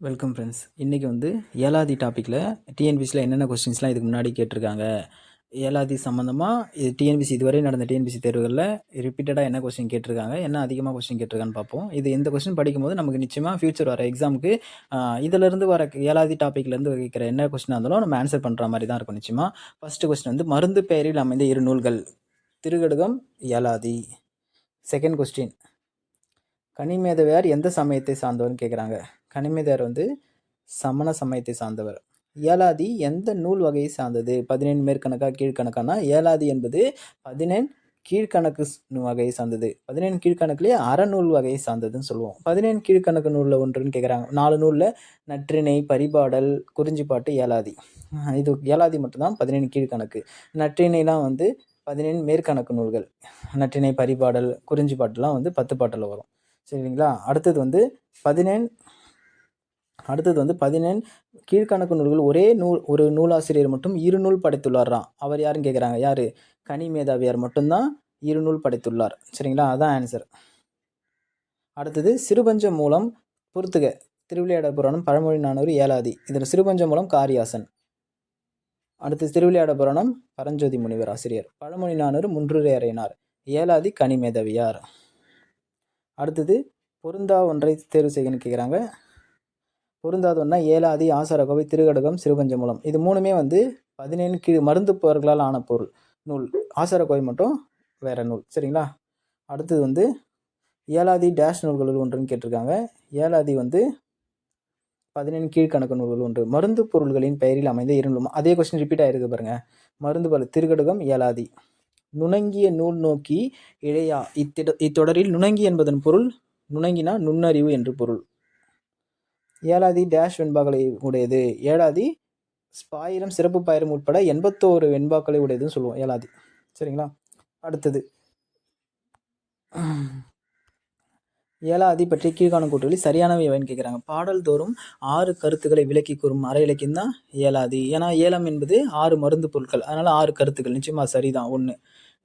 Welcome friends இன்றைக்கி வந்து ஏழாதி டாப்பிக்கில் டிஎன்பிசியில் என்னென்ன கொஸ்டின்ஸ்லாம் இதுக்கு முன்னாடி கேட்டிருக்காங்க? ஏழாதி சம்மந்தமாக இது டிஎன்பிசி இதுவரை நடந்த டிஎன்பிசி தேர்வுகளில் ரிப்பீட்டடாக என்ன கொஸ்டின் கேட்டிருக்காங்க? என்ன அதிகமாக கொஸ்டின் கேட்டிருக்கான்னு பார்ப்போம். இது இந்த கொஸ்டின் படிக்கும்போது நமக்கு நிச்சயமாக ஃபியூச்சர் வர எக்ஸாமுக்கு இதிலிருந்து வர ஏழாதி டாப்பிக்லேருந்து வைக்கிற என்ன கொஸ்டினாக இருந்தாலும் நம்ம ஆன்சர் பண்ணுற மாதிரி தான் இருக்கும் நிச்சயமாக ஃபஸ்ட்டு கொஸ்டின் வந்து மருந்து பெயரில் அமைந்த இரு நூல்கள். திருகடுகம் ஏலாதி செகண்ட் கொஸ்டின் கனிமேதவையார் எந்த சமயத்தை சார்ந்தவர்னு கேட்குறாங்க கனிமேதர் வந்து சமண சமயத்தை சார்ந்தவர். ஏலாதி எந்த நூல் வகையை சார்ந்தது? பதினேழு மேற்கணக்கா கீழ்கணக்கானா ஏலாதி என்பது பதினேழு கீழ்கணக்கு வகையை சார்ந்தது. பதினேழு கீழ்கணக்குலேயே அறநூல் வகையை சார்ந்ததுன்னு சொல்லுவோம். பதினேழு கீழ்கணக்கு நூலில் ஒன்றுன்னு கேட்குறாங்க நாலு நூலில் நற்றிணை பரிபாடல் குறிஞ்சிப்பாட்டு ஏலாதி இது ஏலாதி மட்டும்தான் பதினேழு கீழ்கணக்கு நற்றிணைலாம் வந்து பதினேழு மேற்கணக்கு நூல்கள். நற்றிணை பரிபாடல் குறிஞ்சிப்பாட்டுலாம் வந்து பத்து பாட்டில் வரும். சரிங்களா? அடுத்தது வந்து பதினேழு அடுத்தது வந்து பதினேழு. கீழ்கணக்கு நூல்கள் ஒரே நூல் ஒரு நூலாசிரியர் மட்டும் இரு நூல் படைத்துள்ளாராம் அவர் யாருன்னு கேட்குறாங்க யார்? கனி மேதாவியார் மட்டும்தான் இரு நூல் படைத்துள்ளார். சரிங்களா? அதான் ஆன்சர் அடுத்தது சிறுபஞ்சம் மூலம் பொறுத்துக. திருவிளையாட புராணம் பழமொழி நானூறு ஏழாதி. இதில் சிறுபஞ்சம் மூலம் காரியாசன். அடுத்து திருவிளையாட புராணம் பரஞ்சோதி முனிவர் ஆசிரியர். பழமொழி நானூறு முன்றுரை அறையினார். ஏழாதி கனிமேதவியார் அடுத்தது பொருந்தா ஒன்றை தேர்வு செய்யணும்னு கேட்குறாங்க பொருந்தாதொன்னா ஏலாதி ஆசாரகோவை திருகடகம் சிறுபஞ்சமூலம். இது மூணுமே வந்து பதினேழு கீழ் மருந்து பொருட்களால் ஆன பொருள். நூல். ஆசாரகோவை மட்டும் வேற நூல். சரிங்களா? அடுத்தது வந்து ஏலாதி டேஷ் நூல்களில் ஒன்றுன்னு கேட்டிருக்காங்க. ஏலாதி வந்து பதினேழு கீழ்கணக்கு நூல்கள் ஒன்று. மருந்து பொருள்களின் பெயரில் அமைந்த இருநூலும் அதே கொஸ்டின் ரிப்பீட் ஆகிருக்கு பாருங்க. மருந்து பல திருகடுகம் ஏலாதி. நுணங்கிய நூல் நோக்கி இழையா. இத்திட இத்தொடரில் நுணங்கி என்பதன் பொருள் நுணங்கினா நுண்ணறிவு என்று பொருள். ஏழாதி டேஷ் வெண்பாக்களை உடையது. ஏழாதி பாயிரம் சிறப்பு பாயிரம் உட்பட எண்பத்தோரு வெண்பாக்களை உடையதுன்னு சொல்லுவோம். ஏழாதி சரிங்களா? அடுத்தது. ஏழாதி பற்றி கீழ்காணும் கூட்டுகளில் சரியானவை எவைன்னு கேட்குறாங்க பாடல் தோறும் ஆறு கருத்துக்களை விளக்கி கூறும் அரை இலக்கியம் தான் ஏழாதி ஏன்னா ஏலம் என்பது ஆறு மருந்து பொருட்கள். அதனால் ஆறு கருத்துக்கள். நிச்சயமாக சரிதான். ஒன்று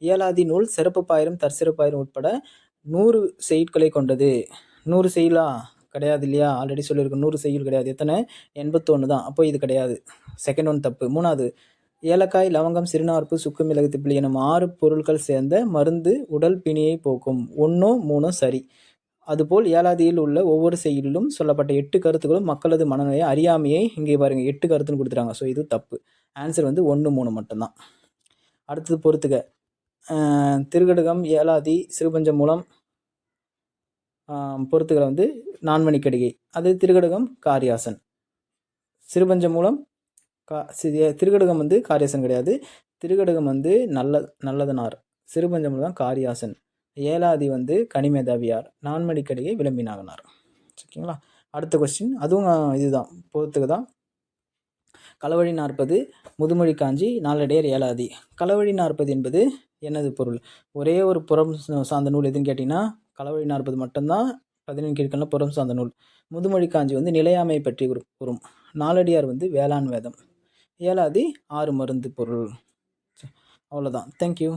ஏழாதி நூல் சிறப்பு பாயிரம் தற்சிறப்பாயிரம் உட்பட நூறு செய்யுட்களை கொண்டது. நூறு செய்யலா கிடையாது இல்லையா? ஆல்ரெடி சொல்லியிருக்கோம் நூறு செய்யுள் கிடையாது. எத்தனை? எண்பத்தொன்று தான். அப்போ இது கிடையாது. செகண்ட் ஒன் தப்பு. மூணாவது ஏலக்காய் லவங்கம் சிறுநார்ப்பு சுக்கு மிளகு திப்பிலி எனும் ஆறு பொருட்கள் சேர்ந்த மருந்து உடல் பிணியை போக்கும். ஒன்றோ மூணோ சரி. அதுபோல் ஏலாதியில் உள்ள ஒவ்வொரு செயலிலும் சொல்லப்பட்ட எட்டு கருத்துக்களும் மக்களது மனநிலையை அறியாமையை இங்கே பாருங்கள் எட்டு கருத்துன்னு கொடுத்துட்டாங்க. ஸோ இது தப்பு. ஆன்சர் வந்து ஒன்று மூணு மட்டும்தான். அடுத்தது பொறுத்துக்க திருகடுகம் ஏலாதி சிறுபஞ்சம் மூலம் பொறுத்துக்களை வந்து நான்மணிக்கடிகை. அது திருக்கடகம் காரியாசன். சிறுபஞ்சம் மூலம் கா திருக்கடகம் வந்து காரியாசன் கிடையாது. திருக்கடகம் வந்து நல்ல நல்லதனார். சிறுபஞ்சம் மூலம் தான் காரியாசன். ஏலாதி வந்து கனிமேதாவியார். நான்மணிக்கடிகை விளம்பினாகனார். ஓகேங்களா அடுத்த கொஸ்டின் அதுவும் இதுதான். பொறுத்துக்கு தான். களவழி நாற்பது முதுமொழி காஞ்சி நாளடையர் ஏலாதி களவழி நாற்பது என்பது என்னது பொருள்? ஒரே ஒரு புறம் சார்ந்த நூல் எதுன்னு கேட்டிங்கன்னா களவழி நாற்பது மட்டும்தான் பதினெண் கீழ்கண்ணில் புறம் சார்ந்த நூல். முதுமொழி காஞ்சி வந்து நிலையாமை பற்றி கூறும் நாலடியார் வந்து வேளாண் வேதம். ஏழாதி ஆறு மருந்து பொருள். அவ்வளோதான் தேங்க்யூ